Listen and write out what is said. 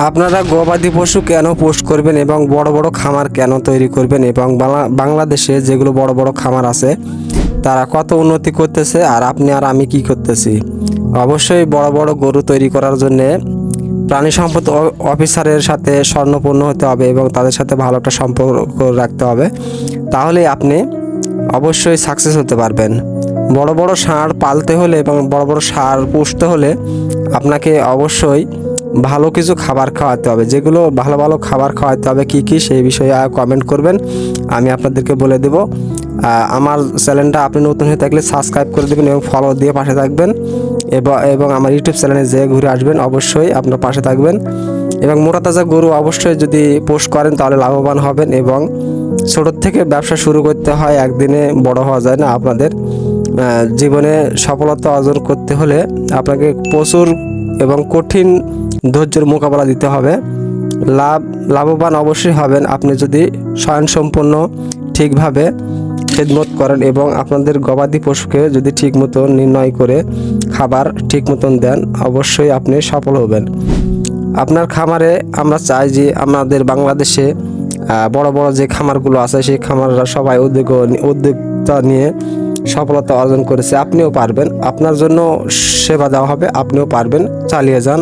আপনারা গবাদি পশু কেন পোস্ট করবেন এবং বড় বড় খামার কেন তৈরি করবেন এবং বাংলা- বাংলাদেশে যেগুলো বড় বড় খামার আছে, তারা কত উন্নতি করতেছে আর আপনি আর আমি কি করতেছি? অবশ্যই বড় বড় গরু তৈরি করার জন্যে প্রাণী সম্পদ অফিসারের সাথে স্বর্ণপূর্ণ হতে হবে এবং তাদের সাথে ভালো একটা সম্পর্ক রাখতে হবে। তাহলে আপনি অবশ্যই সাকসেস হতে পারবেন। বড় বড় সার পালতে হলে এবং বড় বড় সার পুষতে হলে আপনাকে অবশ্যই ভালো কিছু খাবার খাওয়াতে হবে। যেগুলো ভালো ভালো খাবার খাওয়াতে হবে কি কি, সেই বিষয়ে কমেন্ট করবেন। আমি আপনাদেরকে বলে দেব। আমার চ্যানেলটা আপনি নতুন হয়ে থাকলে সাবস্ক্রাইব করে দেবেন এবং ফলো দিয়ে পাশে থাকবেন। এবং আমার ইউটিউব চ্যানেলে যে ঘুরে আসবেন, অবশ্যই আপনার পাশে থাকবেন। এবং মোটা তাজা গরু অবশ্যই যদি পোস্ট করেন, তাহলে লাভবান হবেন এবং ছোটোর থেকে ব্যবসা শুরু করতে হয়, একদিনে বড় হওয়া যায় না আপনাদের। জীবনে সফলতা অর্জন করতে হলে আপনাকে প্রচুর এবং কঠিন ধৈর্যের মোকাবেলা দিতে হবে। লাভ, লাভবান অবশ্যই হবেন আপনি যদি স্বয়ংসম্পন্ন ঠিকভাবে খেদমত করেন এবং আপনাদের গবাদি পশুকে যদি ঠিক মতো নির্ণয় করে খাবার ঠিক মতন দেন, অবশ্যই আপনি সফল হবেন। আপনার খামারে আমরা চাই যে আমাদের বাংলাদেশে বড় বড় যে খামারগুলো আছে, সেই খামাররা সবাই উদ্যোগ, উদ্যোক্তা নিয়ে সফলতা অর্জন করেছে আপনিও পারবেন। আপনার জন্য সেবা দেওয়া হবে আপনিও পারবেন। চালিয়ে যান।